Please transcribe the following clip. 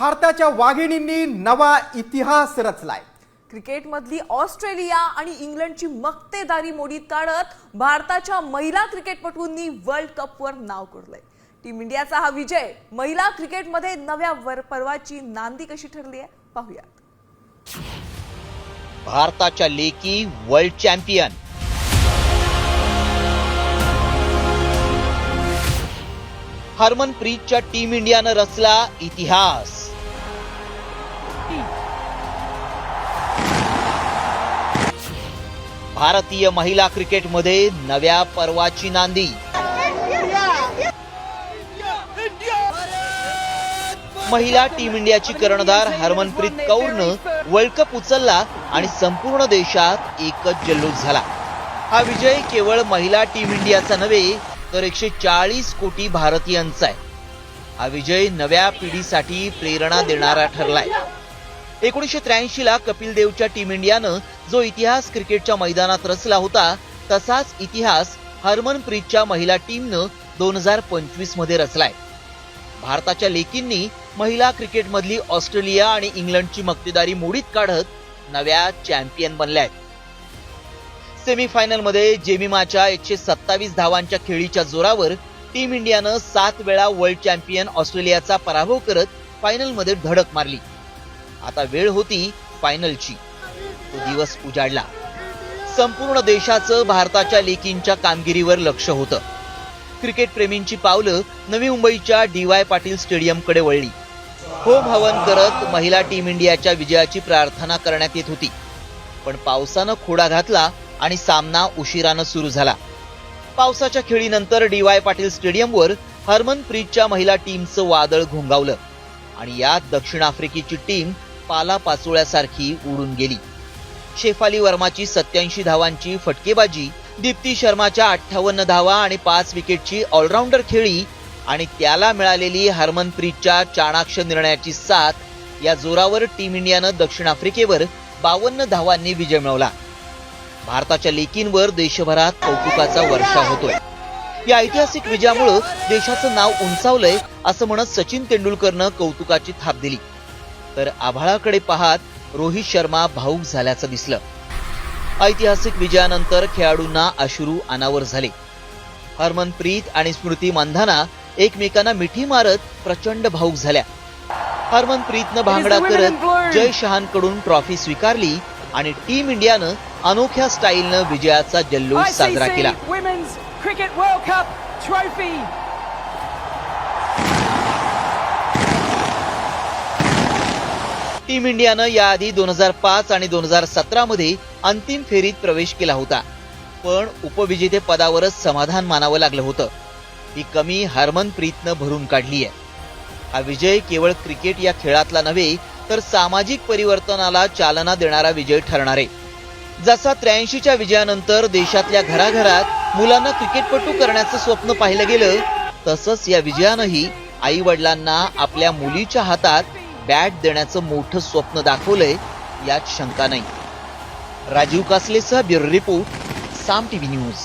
भारताच्या वाघिणींनी नवा इतिहास रचलाय. क्रिकेटमधली ऑस्ट्रेलिया आणि इंग्लंडची मक्तेदारी मोडीत काढत भारताच्या महिला क्रिकेटपटूंनी वर्ल्ड कपवर नाव कोरलंय. टीम इंडियाचा हा विजय महिला क्रिकेटमध्ये नव्या वर पर्वाची नांदी कशी ठरली आहे पाहूयात. भारताच्या लेकी वर्ल्ड चॅम्पियन. हरमनप्रीतच्या टीम इंडियानं रचला इतिहास. भारतीय महिला क्रिकेटमध्ये नव्या पर्वाची नांदी. महिला टीम इंडियाची कर्णधार हरमनप्रीत कौरनं वर्ल्ड कप उचलला आणि संपूर्ण देशात एकच जल्लोष झाला. हा विजय केवळ महिला टीम इंडियाचा नव्हे तर एकशे चाळीस कोटी भारतीयांचा आहे. हा विजय नव्या पिढीसाठी प्रेरणा देणारा ठरलाय. एकोणीसशे त्र्याऐंशी ला कपिल देवच्या टीम इंडियानं जो इतिहास क्रिकेटच्या मैदानात रचला होता तसाच इतिहास हरमनप्रीतच्या महिला टीमनं दोन हजार पंचवीसमध्ये रचलाय. भारताच्या लेकींनी महिला क्रिकेटमधली ऑस्ट्रेलिया आणि इंग्लंडची मक्तेदारी मोडीत काढत नव्या चॅम्पियन बनल्या आहेत. सेमीफायनलमध्ये जेमिमाच्या एकशे सत्तावीस धावांच्या खेळीच्या जोरावर टीम इंडियानं सात वेळा वर्ल्ड चॅम्पियन ऑस्ट्रेलियाचा पराभव करत फायनलमध्ये धडक मारली. आता वेळ होती फायनलची. तो दिवस उजाडला. संपूर्ण देशाचं भारताच्या लेकींच्या कामगिरीवर लक्ष होतं. क्रिकेट प्रेमींची पावलं नवी मुंबईच्या डी वाय पाटील स्टेडियमकडे वळली. होम हवन करत महिला टीम इंडियाच्या विजयाची प्रार्थना करण्यात येत होती. पण पावसानं खोडा घातला आणि सामना उशिरानं सुरू झाला. पावसाच्या खेळीनंतर डी वाय पाटील स्टेडियमवर हरमनप्रीतच्या महिला टीमचं वादळ घोंगावलं. आणि यात दक्षिण आफ्रिकेची टीम पाला पाचोळ्यासारखी उडून गेली. शेफाली वर्माची सत्याऐंशी धावांची फटकेबाजी दीप्ती शर्माच्या अठ्ठावन्न धावा आणि पाच विकेटची ऑलराऊंडर खेळी आणि त्याला मिळालेली हरमनप्रीतच्या चाणाक्ष निर्णयाची साथ या जोरावर टीम इंडियानं दक्षिण आफ्रिकेवर बावन्न धावांनी विजय मिळवला. भारताच्या लेकींवर देशभरात कौतुकाचा वर्षा होतोय. या ऐतिहासिक विजयामुळं देशाचं नाव उंचावलंय असं म्हणत सचिन तेंडुलकरनं कौतुकाची थाप दिली. तर आभाळाकडे पाहत रोहित शर्मा भाऊक झाल्याचं दिसलं. ऐतिहासिक विजयानंतर खेळाडूंना अश्रू अनावर झाले. हरमनप्रीत आणि स्मृती मंधाना एकमेकांना मिठी मारत प्रचंड भाऊक झाल्या. हरमनप्रीतनं भांगडा करत जय शहानकडून ट्रॉफी स्वीकारली आणि टीम इंडियानं अनोख्या स्टाईलनं विजयाचा जल्लोष साजरा केला. टीम इंडियानं याआधी दोन हजार पाच आणि दोन हजार सतरामध्ये अंतिम फेरीत प्रवेश केला होता. पण उपविजेते पदावरच समाधान मानावं लागलं होतं. ही कमी हरमनप्रीतनं भरून काढली आहे हा विजय केवळ क्रिकेट या खेळातला नव्हे तर सामाजिक परिवर्तनाला चालना देणारा विजय ठरणार. आहे जसा त्र्याऐंशीच्या विजयानंतर देशातल्या घराघरात मुलांना क्रिकेटपटू करण्याचं स्वप्न पाहिलं गेलं तसंच या विजयानंही आई वडिलांना आपल्या मुलीच्या हातात बॅट देण्याचं मोठं स्वप्न दाखवलंय यात शंका नाही. Rajiv कासलेसह bureau report Saam TV news.